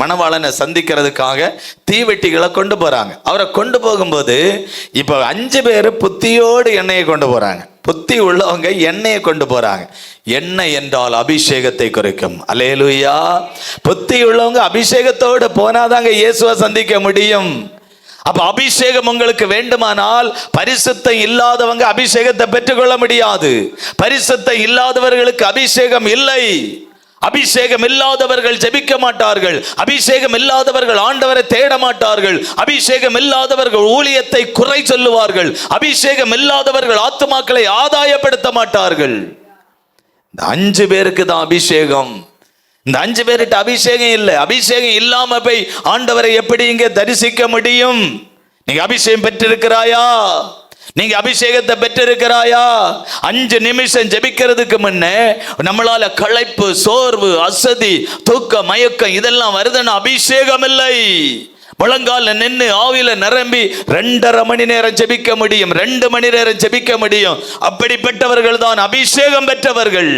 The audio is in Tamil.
மணவாளனை சந்திக்கிறதுக்காக தீவெட்டிகளை கொண்டு போறாங்க. அவரை கொண்டு போகும்போது இப்போ அஞ்சு பேர் புத்தியோடு எண்ணெயை கொண்டு போறாங்க. புத்தி உள்ளவங்க எண்ணெயை கொண்டு போறாங்க. எண்ணெய் என்றால் அபிஷேகத்தை குறைக்கும். அலேலுயா புத்தி உள்ளவங்க அபிஷேகத்தோடு போனாதாங்க இயேசுவை சந்திக்க முடியும். அப்ப அபிஷேகம் உங்களுக்கு வேண்டுமானால் பரிசுத்தம் இல்லாதவங்க அபிஷேகத்தை பெற்றுக்கொள்ள முடியாது. பரிசுத்தம் இல்லாதவர்களுக்கு அபிஷேகம் இல்லை. அபிஷேகம் இல்லாதவர்கள் ஜெபிக்க மாட்டார்கள். அபிஷேகம் இல்லாதவர்கள் ஆண்டவரை தேட மாட்டார்கள். அபிஷேகம் இல்லாதவர்கள் ஊழியத்தை குறை சொல்லுவார்கள். அபிஷேகம் இல்லாதவர்கள் ஆத்துமாக்களை ஆதாயப்படுத்த மாட்டார்கள். இந்த அஞ்சு பேருக்கு தான் அபிஷேகம். இந்த அஞ்சு பேர்கிட்ட அபிஷேகம் இல்லை. அபிஷேகம் இல்லாம போய் ஆண்டவரை எப்படி இங்க தரிசிக்க முடியும்? நீங்க அபிஷேகம் பெற்றிருக்கிறாயா? நீங்க அபிஷேகத்தை பெற்றிருக்கிறாயா? அஞ்சு நிமிஷம் ஜெபிக்கிறதுக்கு முன்னே நம்மளால களைப்பு சோர்வு அசதி தூக்கம் மயக்கம் இதெல்லாம் வருதுன்னு அபிஷேகம் இல்லை முழங்கால நின்று ஆவில நிரம்பி ரெண்டரை மணி நேரம் ஜெபிக்க முடியும் ரெண்டு மணி நேரம் ஜெபிக்க முடியும். அப்படிப்பட்டவர்கள் தான் அபிஷேகம் பெற்றவர்கள்.